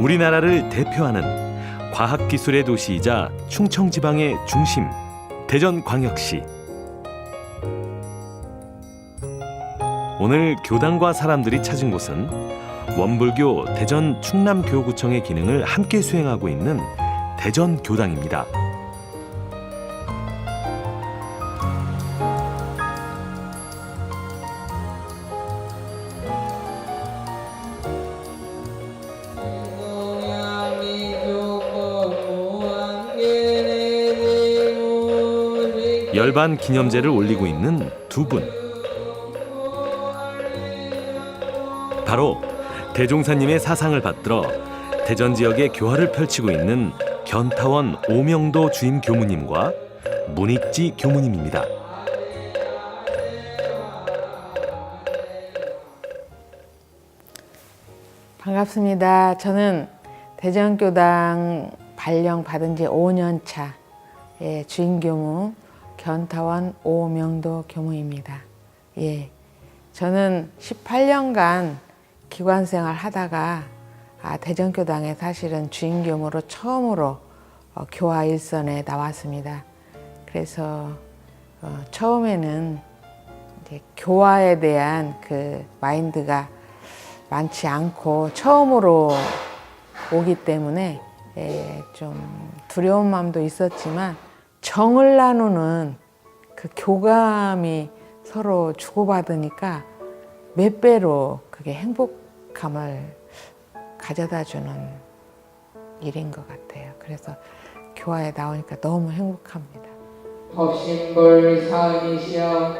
우리나라를 대표하는 과학기술의 도시이자 충청지방의 중심 대전광역시 오늘 교당과 사람들이 찾은 곳은 원불교 대전 충남교구청의 기능을 함께 수행하고 있는 대전교당입니다. 열반 기념제를 올리고 있는 두 분. 바로 대종사님의 사상을 받들어 대전 지역의 교화를 펼치고 있는 견타원 오명도 주임 교무님과 문익지 교무님입니다. 반갑습니다. 저는 대전교당 발령 받은 지 5년 차 예, 주인교무 견타원 오명도 교무입니다. 예, 저는 18년간 기관 생활 하다가 아, 대전교당에 사실은 주인교무로 처음으로 어, 교화 일선에 나왔습니다. 그래서 어, 처음에는 교화에 대한 그 마인드가 많지 않고 처음으로 오기 때문에 예, 좀 두려운 마음도 있었지만 정을 나누는 그 교감이 서로 주고받으니까 몇 배로 그게 행복감을 가져다 주는 일인 것 같아요. 그래서 교화에 나오니까 너무 행복합니다. 법신불 사은이시여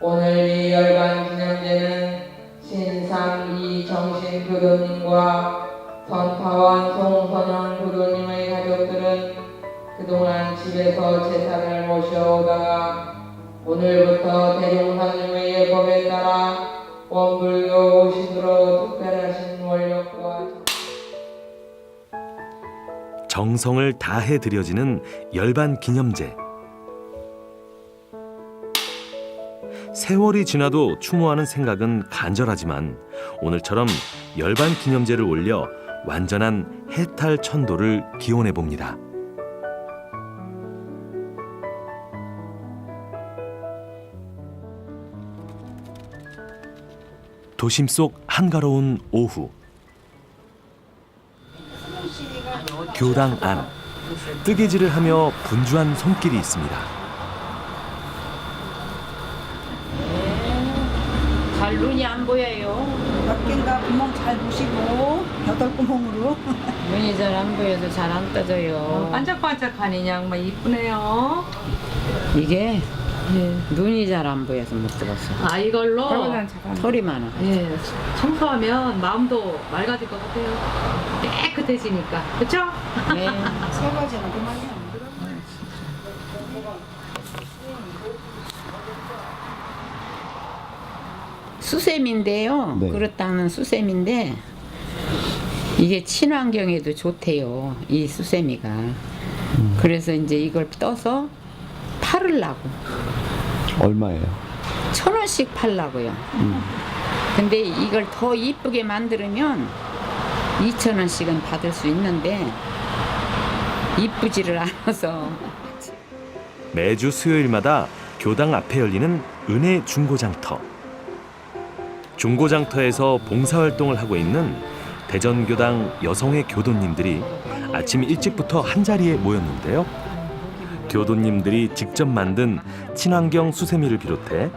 오늘 이 열반 기념제는 신삼이 정신 교도님과 전타원 송선영 교도님의 가족들은 그동안 집에서 제사를 모셔오다가 오늘부터 대종사님의 예법에 따라 원불교 오신으로 특별하신 원력과 정성을 다해 드려지는 열반 기념제. 세월이 지나도 추모하는 생각은 간절하지만 오늘처럼 열반 기념제를 올려 완전한 해탈 천도를 기원해 봅니다. 도심 속 한가로운 오후 교당 안 뜨개질을 하며 분주한 손길이 있습니다. 잘 눈이 안 보여요. 몇 개인가 구멍 잘 보시고 여덟 구멍으로 눈이 잘 안 보여서 잘 안 떠져요. 반짝반짝하니 양말 이쁘네요. 이게 눈이 잘 안 보여서 못 들었어. 아 이걸로 소리 많아. 예 청소하면 마음도 맑아질 것 같아요. 깨끗해지니까 그렇죠? 네. 설거지는 그만이야. 수세미인데요. 네. 그릇 닦는 수세미인데 이게 친환경에도 좋대요. 이 수세미가. 그래서 이제 이걸 떠서 팔으려고 얼마예요? 천 원씩 팔라고요. 근데 이걸 더 이쁘게 만들면 2천 원씩은 받을 수 있는데 이쁘지를 않아서 매주 수요일마다 교당 앞에 열리는 은혜 중고장터. 중고장터에서 봉사활동을 하고 있는 대전교당 여성의 교도님들이 아침 일찍부터 한자리에 모였는데요. 교도님들이 직접 만든 친환경 수세미를 비롯해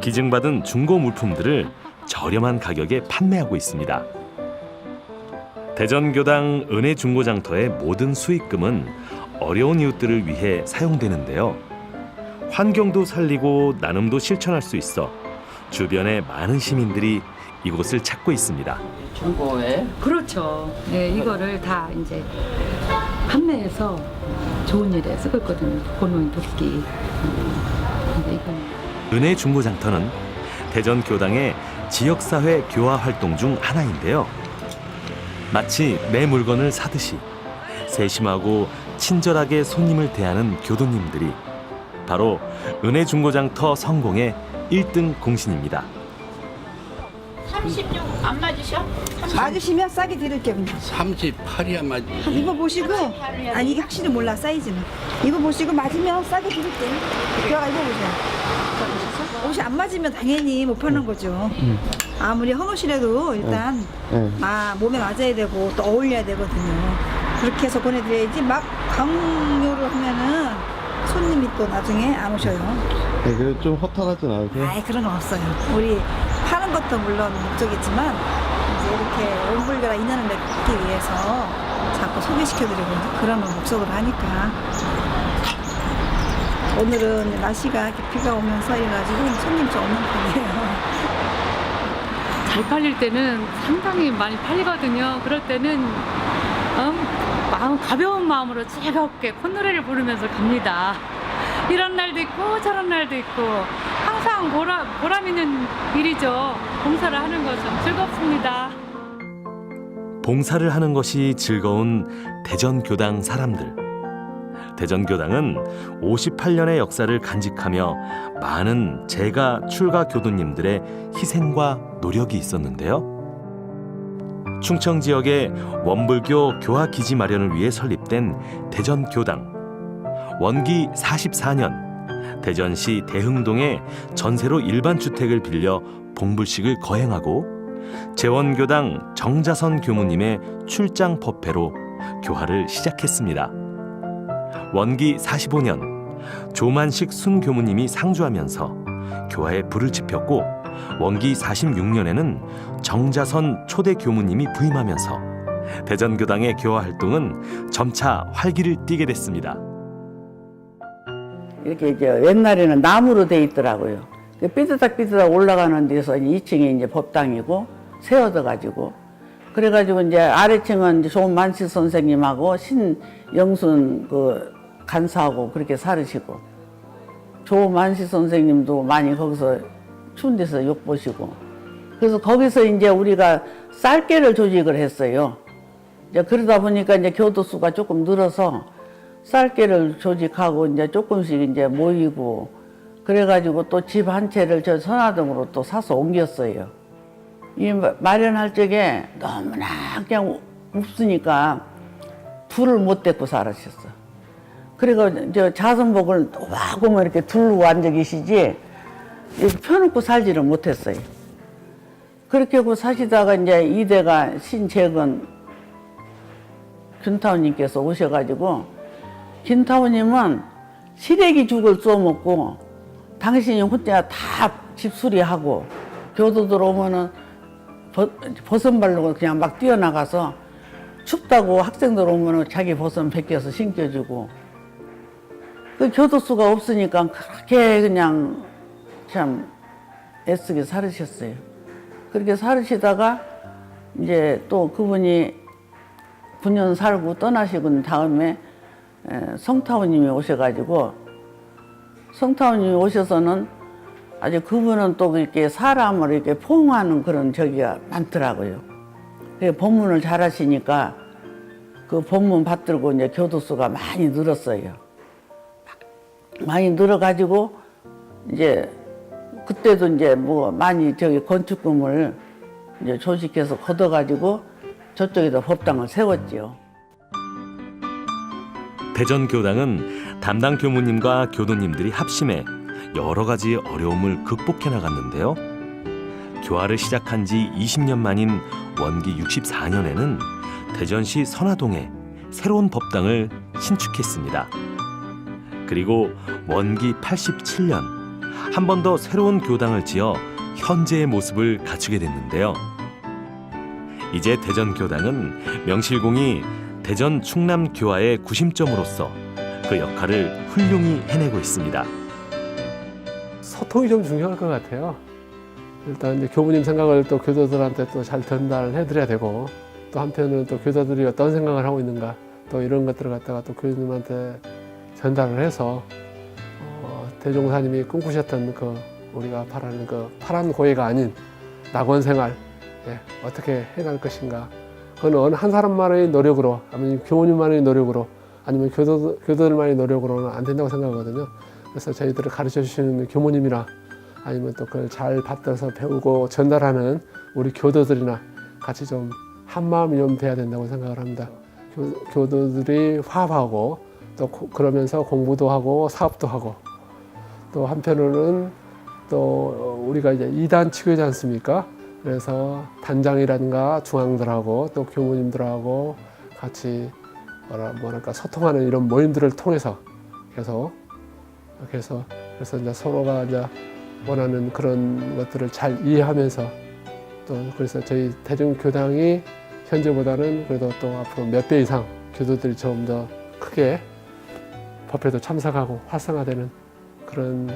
기증받은 중고 물품들을 저렴한 가격에 판매하고 있습니다. 대전교당 은혜 중고장터의 모든 수익금은 어려운 이웃들을 위해 사용되는데요. 환경도 살리고 나눔도 실천할 수 있어 주변의 많은 시민들이 이곳을 찾고 있습니다. 중고에 그렇죠. 예 이거를 다 이제 판매해서 좋은 일에 쓰고 있거든요. 본원 돕기. 은혜 중고장터는 대전 교당의 지역사회 교화 활동 중 하나인데요. 마치 내 물건을 사듯이 세심하고 친절하게 손님을 대하는 교도님들이 바로 은혜 중고장터 성공의 1등 공신입니다. 안 맞으셔? 맞으시면 싸게 드릴게요. 그냥. 38이야 맞 이거 보시고 아니 이게 확실히 몰라 사이즈는 이거 보시고 맞으면 싸게 드릴게요. 들어가 이거 보세요. 옷이 안 맞으면 당연히 못 파는 거죠. 아무리 헌옷이라도 일단 네. 아, 몸에 맞아야 되고 또 어울려야 되거든요. 그렇게 해서 보내드려야지 막 강요를 하면은 손님이 또 나중에 안 오셔요. 네, 그래 좀 허탈하진 않으세요? 아이 그런 거 없어요. 우리 것도 물론 목적이지만 이제 이렇게 온불교라 인연을 맺기 위해서 자꾸 소개시켜드리고 그런 걸 목적으로 하니까 오늘은 날씨가 비가 오면서 이래가지고 손님 좀 없는 편이에요. 잘 팔릴 때는 상당히 많이 팔리거든요. 그럴 때는 어, 마음 가벼운 마음으로 즐겁게 콧노래를 부르면서 갑니다. 이런 날도 있고 저런 날도 있고 항상 보람, 보람 있는 일이죠. 봉사를 하는 것은 즐겁습니다. 봉사를 하는 것이 즐거운 대전교당 사람들. 대전교당은 58년의 역사를 간직하며 많은 재가 출가 교도님들의 희생과 노력이 있었는데요. 충청 지역의 원불교 교화 기지 마련을 위해 설립된 대전교당. 원기 44년 대전시 대흥동에 전세로 일반 주택을 빌려 봉불식을 거행하고 재원교당 정자선 교무님의 출장 법회로 교화를 시작했습니다. 원기 45년 조만식 순 교무님이 상주하면서 교화에 불을 지폈고 원기 46년에는 정자선 초대 교무님이 부임하면서 대전교당의 교화 활동은 점차 활기를 띠게 됐습니다. 이렇게 이제 옛날에는 나무로 돼 있더라고요. 그 삐드닥 삐드닥 올라가는 데서 2층이 이제 법당이고 세워져 가지고 그래가지고 이제 아래층은 이제 조만식 선생님하고 신영순 그 간사하고 그렇게 살으시고 조만식 선생님도 많이 거기서 추운 데서 욕 보시고 그래서 거기서 이제 우리가 쌀개를 조직을 했어요. 이제 그러다 보니까 이제 교도수가 조금 늘어서 쌀개를 조직하고 이제 조금씩 이제 모이고 그래가지고 또 집 한 채를 저 선화동으로 또 사서 옮겼어요. 이 마- 마련할 적에 너무나 그냥 없으니까 불을 못 댔고 살았었어. 그리고 저 자선복을 와 보면 이렇게 둘로 앉아 계시지 펴놓고 살지를 못했어요. 그렇게 하고 사시다가 이제 이대가 신재건 균타오님께서 오셔가지고 김타오님은 시래기 죽을 써먹고 당신이 혼자 다 집수리하고 교도들 오면은 버, 버선발로 그냥 막 뛰어나가서 춥다고 학생들 오면은 자기 버선 벗겨서 신겨주고 그 교도수가 없으니까 그렇게 그냥 참 애쓰게 살으셨어요. 그렇게 살으시다가 이제 또 그분이 9년 살고 떠나시고 다음에 에, 성타오님이 오셔가지고 성타오님이 오셔서는 아주 그분은 또 이렇게 사람을 이렇게 포옹하는 그런 저기가 많더라고요. 그 법문을 잘 하시니까 그 법문 받들고 이제 교도수가 많이 늘었어요. 많이 늘어가지고 이제 그때도 이제 뭐 많이 저기 건축금을 이제 조직해서 걷어가지고 저쪽에다 법당을 세웠지요. 대전교당은 담당 교무님과 교도님들이 합심해 여러 가지 어려움을 극복해 나갔는데요. 교화를 시작한 지 20년 만인 원기 64년에는 대전시 선화동에 새로운 법당을 신축했습니다. 그리고 원기 87년 한 번 더 새로운 교당을 지어 현재의 모습을 갖추게 됐는데요. 이제 대전교당은 명실공히 대전 충남 교화의 구심점으로서 그 역할을 훌륭히 해내고 있습니다. 소통이 좀 중요할 것 같아요. 일단 이제 교부님 생각을 또 교도들한테 또 잘 전달을 해드려야 되고 또 한편은 또 교도들이 어떤 생각을 하고 있는가 또 이런 것들을 갖다가 또 교수님한테 전달을 해서 어, 대종사님이 꿈꾸셨던 그 우리가 바라는 그 파란 고해가 아닌 낙원 생활 예, 어떻게 해갈 것인가 그건 어느 한 사람만의 노력으로 아니면 교우님만의 노력으로 아니면 교도, 교도들만의 노력으로는 안 된다고 생각하거든요. 그래서 저희들을 가르쳐 주시는 교모님이나 아니면 또 그걸 잘 받들어서 배우고 전달하는 우리 교도들이나 같이 좀 한마음이 좀 돼야 된다고 생각을 합니다. 교, 교도들이 화합하고 또 고- 그러면서 공부도 하고 사업도 하고 또 한편으로는 또 우리가 이제 이단 치교지 않습니까? 그래서 단장이라든가 중앙들하고 또 교무님들하고 같이 뭐랄까 소통하는 이런 모임들을 통해서 계속 그래서 그래서 이제 서로가 이제 원하는 그런 것들을 잘 이해하면서 또 그래서 저희 대중교당이 현재보다는 그래도 또 앞으로 몇 배 이상 교도들이 좀 더 크게 법회도 참석하고 활성화되는 그런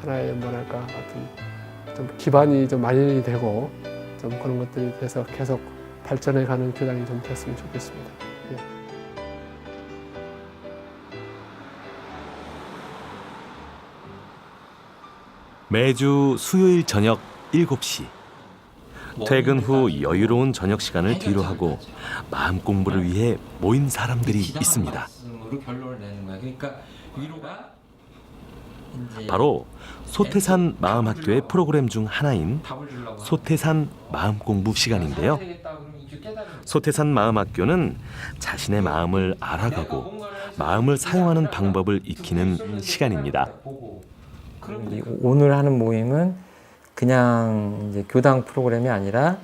하나의 뭐랄까 어떤 좀 기반이 좀 마련이 되고 좀 그런 것들이 돼서 계속 발전해 가는 교당이 좀 됐으면 좋겠습니다. 예. 매주 수요일 저녁 7시 퇴근 후 여유로운 저녁 시간을 뒤로 하고 마음 공부를 위해 모인 사람들이 있습니다. 바로 소태산 마음학교의 프로그램 중 하나인 소태산 마음 공부 시간인데요. 소태산 마음학교는 자신의 마음을 알아가고 마음을 사용하는 방법을 익히는 시간입니다. 오늘 하는 모임은 그냥 이제 교당 프로그램이 아니라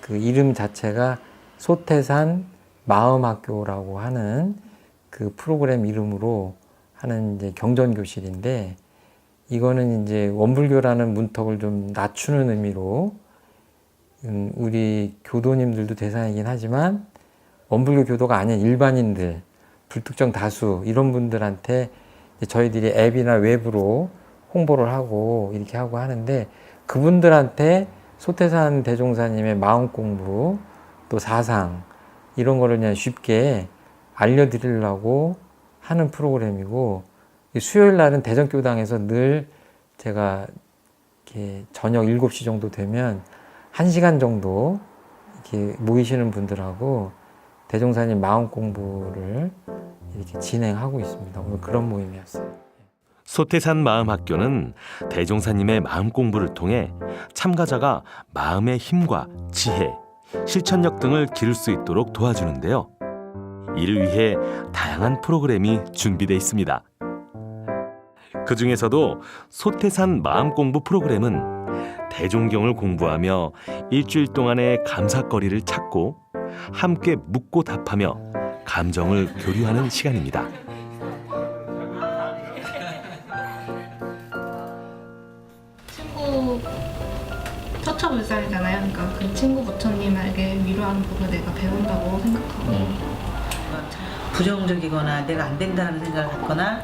그 이름 자체가 소태산 마음학교라고 하는 그 프로그램 이름으로 하는 이제 경전 교실인데 이거는 이제 원불교라는 문턱을 좀 낮추는 의미로 음, 우리 교도님들도 대상이긴 하지만 원불교 교도가 아닌 일반인들 불특정 다수 이런 분들한테 저희들이 앱이나 외부로 홍보를 하고 이렇게 하고 하는데 그분들한테 소태산 대종사님의 마음 공부 또 사상 이런 거를 그냥 쉽게 알려드리려고 하는 프로그램이고 이 수요일 날은 대전교당에서 늘 제가 이렇게 저녁 7시 정도 되면 1시간 정도 이렇게 모이시는 분들하고 대종사님 마음 공부를 이렇게 진행하고 있습니다. 오늘 그런 모임이었어요. 소태산 마음학교는 대종사님의 마음 공부를 통해 참가자가 마음의 힘과 지혜, 실천력 등을 기를 수 있도록 도와주는데요. 이를 위해 다양한 프로그램이 준비되어 있습니다. 그 중에서도 소태산 마음 공부 프로그램은 대종경을 공부하며 일주일 동안의 감사거리를 찾고 함께 묻고 답하며 감정을 교류하는 시간입니다. 친구 처처 불살이잖아요. 그러니까 그 친구 부처님에게 위로하는 부분을 내가 배운다고 생각하고 부정적이거나 내가 안 된다는 생각을 갖거나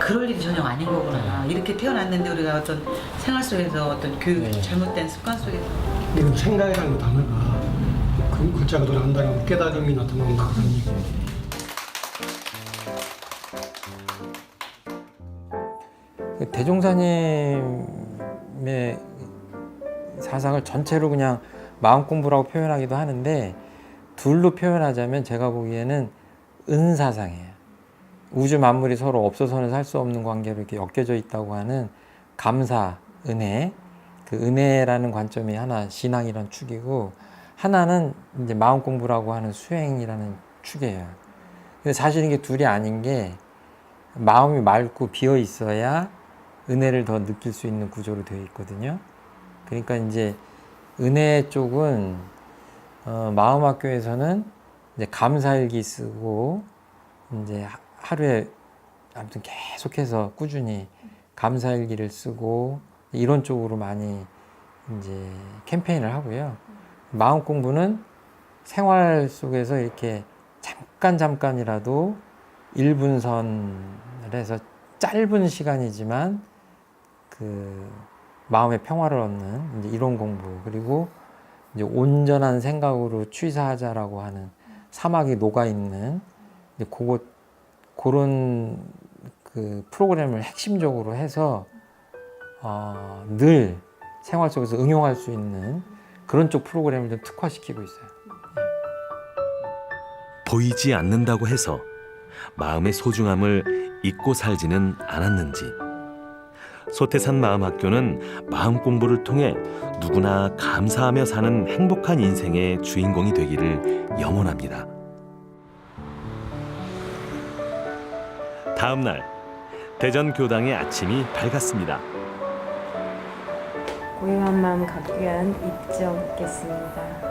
그럴 일이 전혀 아닌 거구나. 이렇게 태어났는데 우리가 어떤 생활 속에서 어떤 교육 잘못된 습관 속에서 이건 생각이라는 단어가 그 글자가 돌아간다면 깨달음이 나타난다 그런 얘기. 그 대종사님의 사상을 전체로 그냥 마음 공부라고 표현하기도 하는데 둘로 표현하자면 제가 보기에는 은사상이에요. 우주 만물이 서로 없어서는 살 수 없는 관계로 이렇게 엮여져 있다고 하는 감사, 은혜. 그 은혜라는 관점이 하나 신앙이란 축이고 하나는 이제 마음 공부라고 하는 수행이라는 축이에요. 근데 사실 이게 둘이 아닌 게 마음이 맑고 비어 있어야 은혜를 더 느낄 수 있는 구조로 되어 있거든요. 그러니까 이제 은혜 쪽은 어, 마음 학교에서는 이제 감사일기 쓰고 이제 하- 하루에 아무튼 계속해서 꾸준히 감사일기를 쓰고 이런 쪽으로 많이 이제 캠페인을 하고요. 마음 공부는 생활 속에서 이렇게 잠깐 잠깐이라도 1분선을 해서 짧은 시간이지만 그 마음의 평화를 얻는 이제 이런 공부 그리고 이제 온전한 생각으로 취사하자라고 하는 사막이 녹아 있는 그것 그런 그 프로그램을 핵심적으로 해서 어, 늘 생활 속에서 응용할 수 있는 그런 쪽 프로그램을 좀 특화시키고 있어요. 보이지 않는다고 해서 마음의 소중함을 잊고 살지는 않았는지 소태산 마음학교는 마음 공부를 통해 누구나 감사하며 사는 행복한 인생의 주인공이 되기를 염원합니다. 다음 날 대전 교당의 아침이 밝았습니다. 고요한 마음 갖기 위한 입장 있겠습니다.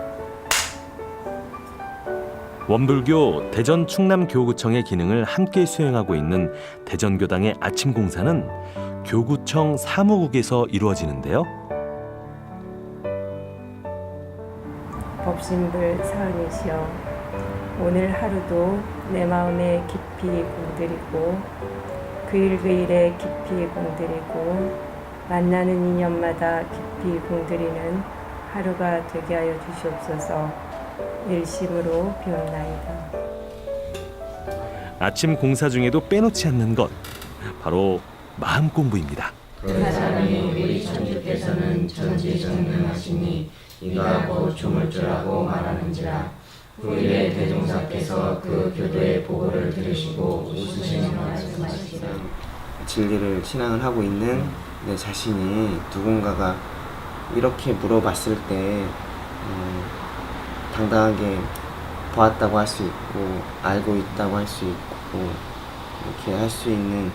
원불교 대전 충남 교구청의 기능을 함께 수행하고 있는 대전교당의 아침 공사는 교구청 사무국에서 이루어지는데요. 법신불 사은이시여 오늘 하루도 내 마음에 깊이 공들이고 그일 그일에 깊이 공들이고 만나는 인연마다 깊이 공들이는 하루가 되게 하여 주시옵소서 일심으로 비옵나이다. 아침 공사 중에도 빼놓지 않는 것 바로 마음 공부입니다. 그러사니 우리 천주께서는 전지전능하시니 이가 곧 조물주라고 말하는지라 후일에 대종사께서 그 교도의 보고를 들으시고 웃으시며 말씀하시기를 진리를 신앙을 하고 있는 내 자신이 누군가가 이렇게 물어봤을 때 음, 당당하게 보았다고 할 수 있고 알고 있다고 할 수 있고 이렇게 할 수 있는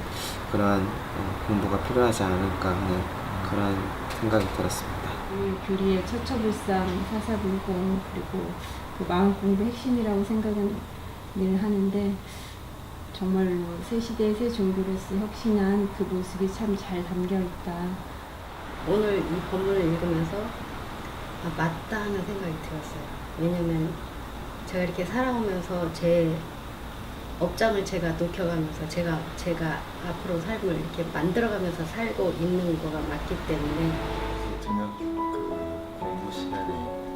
그러한 어, 공부가 필요하지 않을까 하는 그런 생각이 들었습니다. 우리 교리의 처처불상 사사분공 그리고 그 마음 공부 핵심이라고 생각은 늘 하는데 정말로 새 시대의 새 종교로서 혁신한 그 모습이 참 잘 담겨 있다. 오늘 이 본문을 읽으면서 아, 맞다 하는 생각이 들었어요. 왜냐면 제가 이렇게 살아오면서 제 업장을 제가 높여가면서 제가 제가 앞으로 삶을 이렇게 만들어가면서 살고 있는 거가 맞기 때문에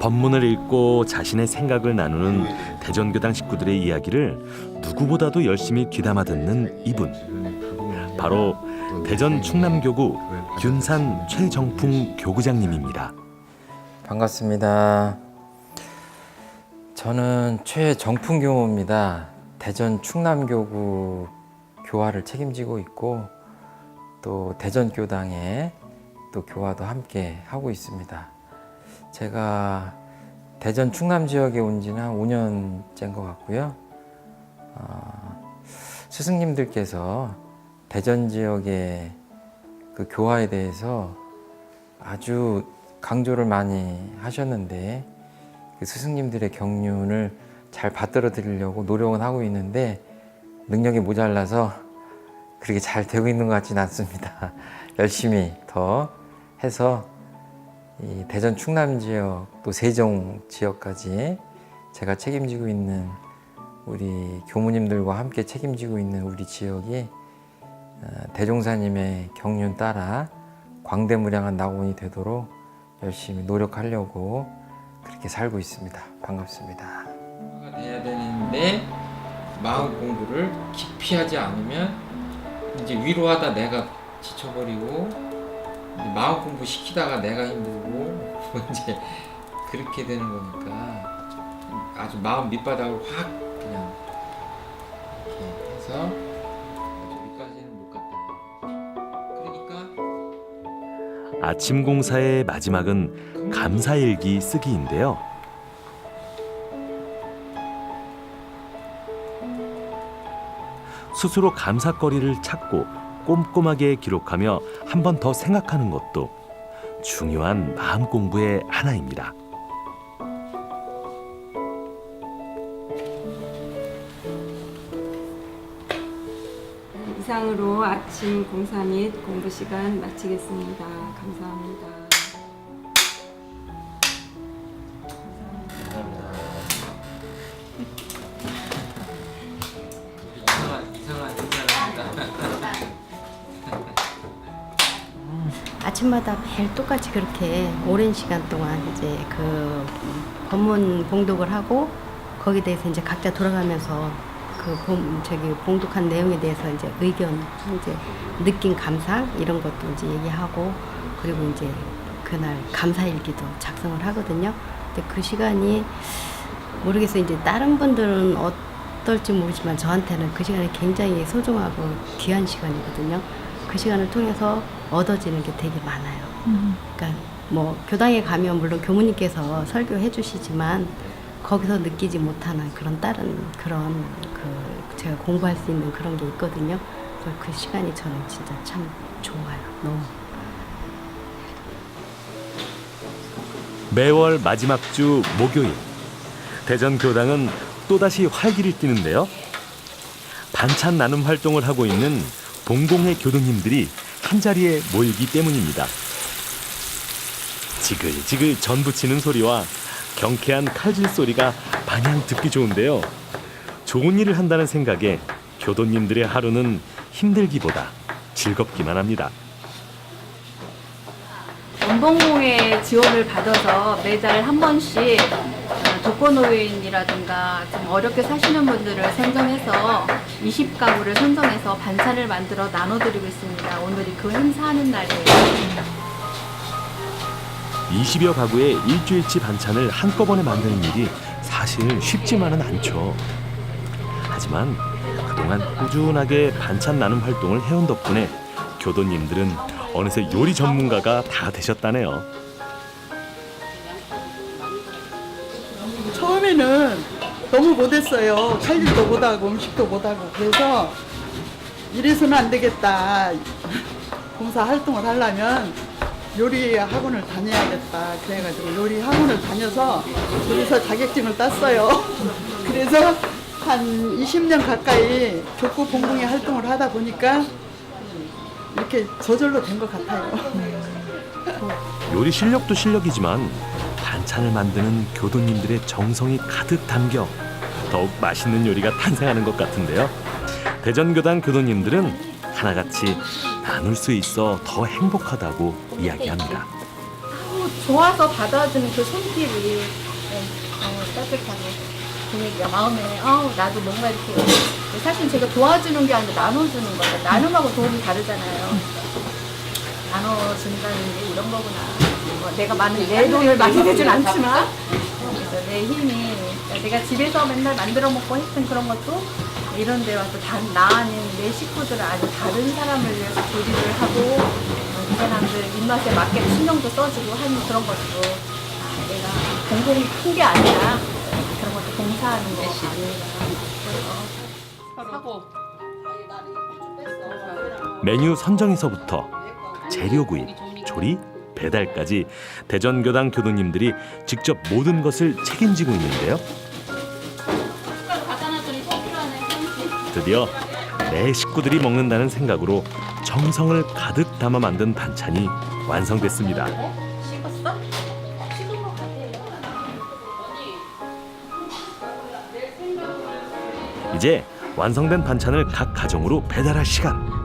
법문을 읽고 자신의 생각을 나누는 대전교당 식구들의 이야기를 누구보다도 열심히 귀담아 듣는 이분 바로 대전 충남교구 균산 최정풍 교구장님입니다. 반갑습니다. 저는 최정풍 교무입니다. 대전 충남교구 교화를 책임지고 있고 또 대전 교당에 또 교화도 함께 하고 있습니다. 제가 대전 충남 지역에 온 지는 한 5년째인 것 같고요. 어, 스승님들께서 대전 지역의 그 교화에 대해서 아주 강조를 많이 하셨는데 그 스승님들의 경륜을 잘 받들어 드리려고 노력은 하고 있는데 능력이 모자라서 그렇게 잘 되고 있는 것 같지는 않습니다. 열심히 더 해서 이 대전 충남 지역 또 세종 지역까지 제가 책임지고 있는 우리 교무님들과 함께 책임지고 있는 우리 지역이 어, 대종사님의 경륜 따라 광대무량한 낙원이 되도록 열심히 노력하려고 그렇게 살고 있습니다. 반갑습니다. 돼야 되는데 마음 공부를 깊이 하지 않으면 이제 위로하다 내가 지쳐버리고 마음 공부 시키다가 내가 힘들고 이제 그렇게 되는 거니까 아주 마음 밑바닥을 확 그냥 이렇게 해서 아주 밑까지는 못 갔다. 그러니까 아침 공사의 마지막은 감사일기 쓰기인데요. 스스로 감사거리를 찾고 꼼꼼하게 기록하며 한 번 더 생각하는 것도 중요한 마음 공부의 하나입니다. 이상으로 아침 공사 및 공부 시간 마치겠습니다. 감사합니다. 아침마다 매일 똑같이 그렇게 오랜 시간 동안 이제 그 법문 봉독을 하고 거기에 대해서 이제 각자 돌아가면서 그 본, 저기 봉독한 내용에 대해서 이제 의견, 이제 느낀 감상 이런 것도 이제 얘기하고 그리고 이제 그날 감사일기도 작성을 하거든요. 근데 그 시간이 모르겠어요. 이제 다른 분들은 어떨지 모르지만 저한테는 그 시간이 굉장히 소중하고 귀한 시간이거든요. 그 시간을 통해서 얻어지는 게 되게 많아요. 그러니까 뭐 교당에 가면 물론 교무님께서 설교해 주시지만 거기서 느끼지 못하는 그런 다른 그런 그 제가 공부할 수 있는 그런 게 있거든요. 그래서 그 시간이 저는 진짜 참 좋아요. 너무. 매월 마지막 주 목요일 대전 교당은 또다시 활기를 띠는데요. 반찬 나눔 활동을 하고 있는 동공회 교도님들이 한 자리에 모이기 때문입니다. 지글지글 전 부치는 소리와 경쾌한 칼질 소리가 마냥 듣기 좋은데요. 좋은 일을 한다는 생각에 교도님들의 하루는 힘들기보다 즐겁기만 합니다. 원봉공의 지원을 받아서 매달 한 번씩 어, 독거노인이라든가 좀 어렵게 사시는 분들을 선정해서 20가구를 선정해서 반찬을 만들어 나눠드리고 있습니다. 오늘이 그 행사하는 날이에요. 20여 가구의 일주일치 반찬을 한꺼번에 만드는 일이 사실 쉽지만은 않죠. 하지만 그동안 꾸준하게 반찬 나눔 활동을 해온 덕분에 교도님들은 어느새 요리 전문가가 다 되셨다네요. 너무 못했어요. 칼질도 못하고 음식도 못하고 그래서 이래서는 안 되겠다. 봉사 활동을 하려면 요리 학원을 다녀야겠다. 그래가지고 요리 학원을 다녀서 둘이서 자격증을 땄어요. 그래서 한 20년 가까이 족구 봉봉의 활동을 하다 보니까 이렇게 저절로 된 것 같아요. 요리 실력도 실력이지만 반찬을 만드는 교도님들의 정성이 가득 담겨 더욱 맛있는 요리가 탄생하는 것 같은데요. 대전교당 교도님들은 하나같이 나눌 수 있어 더 행복하다고 이야기합니다. 좋아서 받아주는 그 손길이 네, 어, 따뜻하고 분위기가 마음에 아우 나도 뭔가 이렇게 사실 제가 도와주는 게 아니라 나눠주는 거예요. 나눔하고 도움이 다르잖아요. 나눠준다는 게 이런 거구나. 뭐 내가 많은 내 돈을 많이 내진 않지만 내 힘이 내가 집에서 맨날 만들어 먹고 했던 그런 것도 이런 데 와서 다, 나 아닌 내 식구들을 아주 다른 사람을 위해서 조리를 하고 어, 이 사람들 입맛에 맞게 신경도 써주고 하는 그런 것도 아, 내가 공공이 큰 게 아니라 그런 것도 봉사하는 거 아닌가 하고. 메뉴 선정에서부터 재료 구입, 조리, 배달까지 대전교당 교도님들이 직접 모든 것을 책임지고 있는데요. 드디어 내 식구들이 먹는다는 생각으로 정성을 가득 담아 만든 반찬이 완성됐습니다. 식었어? 식은 거 같아요. 이제 완성된 반찬을 각 가정으로 배달할 시간.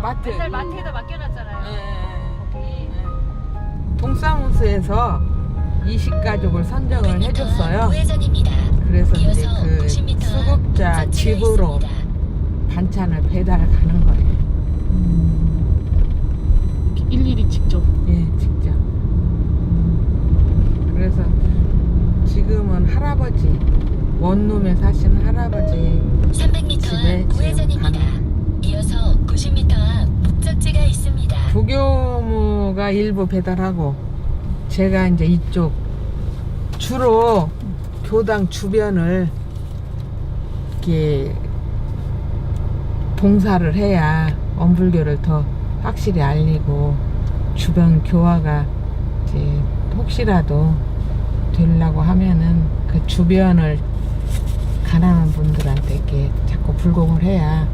마트. 맨날 마트에다 맡겨놨잖아요. 동사무소에서 20가족을 선정을 해줬어요. 그래서 이제 그 수급자 집으로 반찬을 배달 가는 거예요. 일일이 직접? 예, 직접. 그래서 지금은 할아버지, 원룸에 사시는 할아버지 300m 집에 앞 우회전입니다. 이어서 90m 앞 목적지가 있습니다. 부교무가 일부 배달하고 제가 이제 이쪽 주로 교당 주변을 이렇게 봉사를 해야 원불교를 더 확실히 알리고 주변 교화가 이제 혹시라도 되려고 하면은 그 주변을 가난한 분들한테 이렇게 자꾸 불공을 해야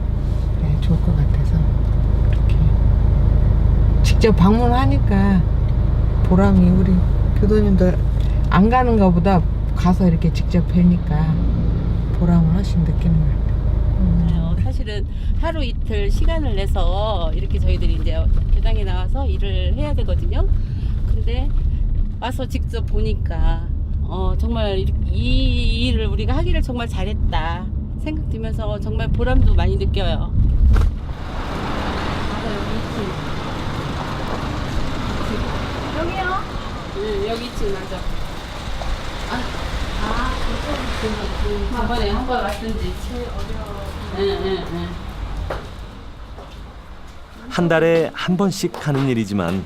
네, 좋을 것 같아서 그렇게 직접 방문하니까 보람이 우리 교도님들 안 가는 것보다 가서 이렇게 직접 뵈니까 보람을 훨씬 느끼는 것 같아요. 어, 사실은 하루 이틀 시간을 내서 이렇게 저희들이 이제 교당에 나와서 일을 해야 되거든요. 근데 와서 직접 보니까 어, 정말 이, 이 일을 우리가 하기를 정말 잘했다 생각 들면서 정말 보람도 많이 느껴요. 여기요? 응, 여기 있지 맞아. 아, 아, 그쪽 저번에 한 번 왔던지. 응, 응, 응. 한 달에 한 번씩 하는 일이지만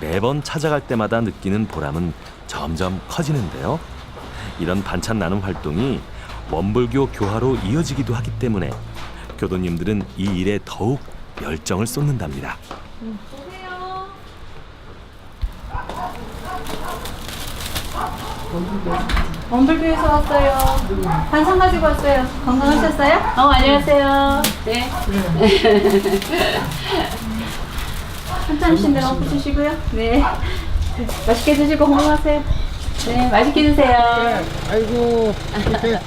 매번 찾아갈 때마다 느끼는 보람은 점점 커지는데요. 이런 반찬 나눔 활동이 원불교 교화로 이어지기도 하기 때문에 교도님들은 이 일에 더욱 열정을 쏟는답니다. 원불교에서 왔어요. 반찬 가지고 왔어요. 건강하셨어요? 어, 안녕하세요. 네. 한참씩 내가 드시고요. 네. 맛있게 드시고 건강하세요. 네, 맛있게 드세요. 아이고 이렇게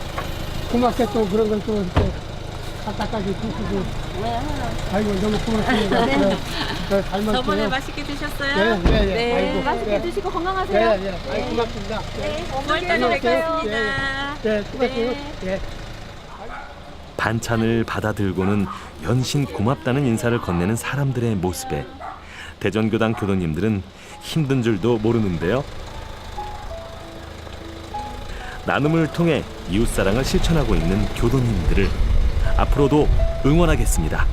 고맙게 또 그런 걸또 이렇게 갖다까지 주시고 아이고 너무 고맙습니다. 네. 잘 먹게요. 저번에 맛있게 드셨어요? 네, 네, 네. 아이고, 맛있게 네. 드시고 건강하세요. 네, 네. 아이 고맙습니다. 네, 네, 원불교에서 뵙겠습니다. 네, 수고하세요. 네. 반찬을 받아 들고는 연신 고맙다는 인사를 건네는 사람들의 모습에 대전교당 교도님들은 힘든 줄도 모르는데요. 나눔을 통해 이웃사랑을 실천하고 있는 교도님들을 앞으로도 응원하겠습니다.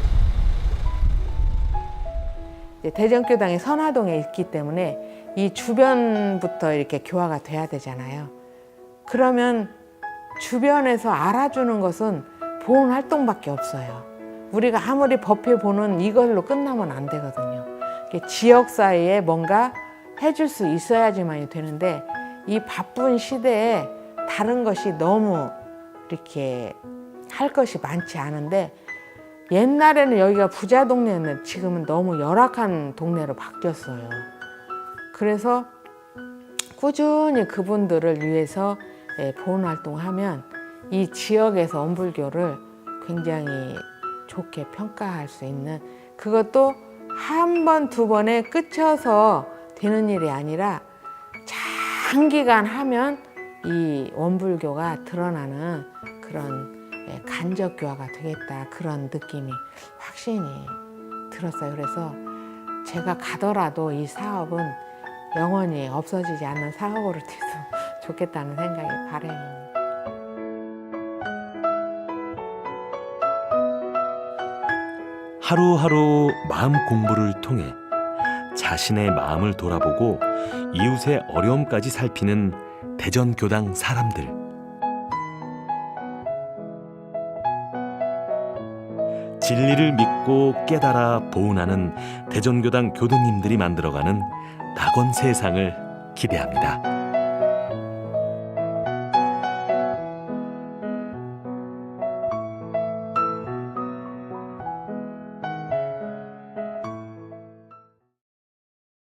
대전교당이 선화동에 있기 때문에 이 주변부터 이렇게 교화가 돼야 되잖아요. 그러면 주변에서 알아주는 것은 보훈 활동밖에 없어요. 우리가 아무리 법회 보는 이걸로 끝나면 안 되거든요. 지역 사회에 뭔가 해줄 수 있어야지만이 되는데 이 바쁜 시대에 다른 것이 너무 이렇게 할 것이 많지 않은데 옛날에는 여기가 부자 동네였는데 지금은 너무 열악한 동네로 바뀌었어요. 그래서 꾸준히 그분들을 위해서 예, 보훈 활동하면 이 지역에서 엄불교를 굉장히 좋게 평가할 수 있는 그것도 한 번, 두 번에 끝쳐서 되는 일이 아니라 장기간 하면 이 원불교가 드러나는 그런 예, 간접 교화가 되겠다 그런 느낌이 확신이 들었어요. 그래서 제가 가더라도 이 사업은 영원히 없어지지 않는 사업으로 돼도 좋겠다는 생각이 바람입니다. 하루하루 마음 공부를 통해 자신의 마음을 돌아보고 이웃의 어려움까지 살피는 대전교당 사람들. 진리를 믿고 깨달아 보훈하는 대전교당 교도님들이 만들어가는 낙원 세상을 기대합니다.